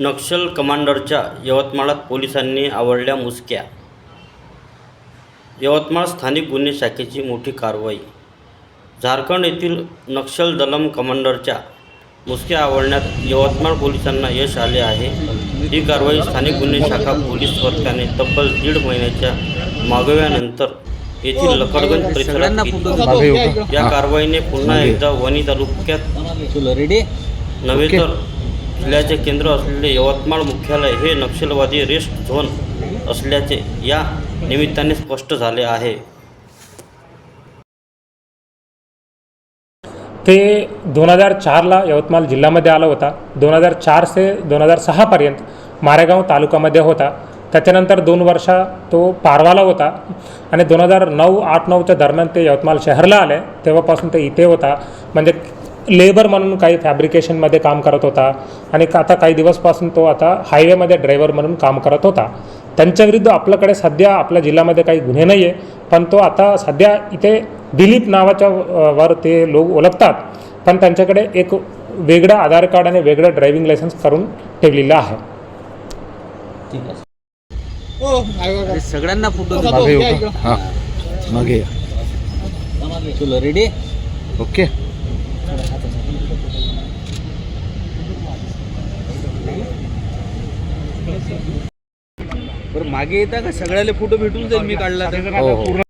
नक्षल कमांडरच्या यवतमाळात पोलिसांनी आवडल्या मुसक्या. यवतमाळ स्थानिक गुन्हे शाखेची मोठी कारवाई. झारखंड येथील नक्षल दलम कमांडरच्या मुसक्या आवडण्यात यवतमाळ पोलिसांना यश आले आहे. ही कारवाई स्थानिक गुन्हे शाखा पोलीस पथकाने तब्बल दीड महिन्याच्या मागव्यानंतर येथील लकडगंज परिसरात. या कारवाईने पुन्हा एकदा वणी तालुक्यात नव्हे तर जिल्ह्याचे केंद्र असलेले यवतमाळ मुख्यालय हे नक्षलवादी रेस्ट झोन असल्याचे या निमित्ताने स्पष्ट झाले आहे. ते दोन हजार चारला यवतमाळ जिल्ह्यामध्ये आला होता. दोन हजार चार ते दोन हजार सहापर्यंत मारेगाव तालुक्यामध्ये होता. त्याच्यानंतर दोन वर्षा तो पारवाला होता आणि दोन हजार नऊ आठ नऊच्या दरम्यान ते यवतमाळ शहरला आले. तेव्हापासून ते इथे होता. म्हणजे लेबर म्हणून काही फॅब्रिकेशनमध्ये काम करत होता. आणि आता काही दिवसपासून तो आता हायवेमध्ये ड्रायव्हर म्हणून काम करत होता. त्यांच्याविरुद्ध आपल्याकडे सध्या आपल्या जिल्ह्यामध्ये काही गुन्हे नाही आहे पण तो आता सध्या इथे दिलीप नावाच्या वर ते लोक ओळखतात. पण त्यांच्याकडे एक वेगळं आधार कार्ड आणि वेगळं ड्रायव्हिंग लायसन्स करून ठेवलेलं आहे. ठीक आहे. अरे सगळ्यांना फोटो मागे? हा रेडी ओके. बरं मागे येता का? सगळ्याला फोटो भेटून जाईल मी काढला तर. हो हो.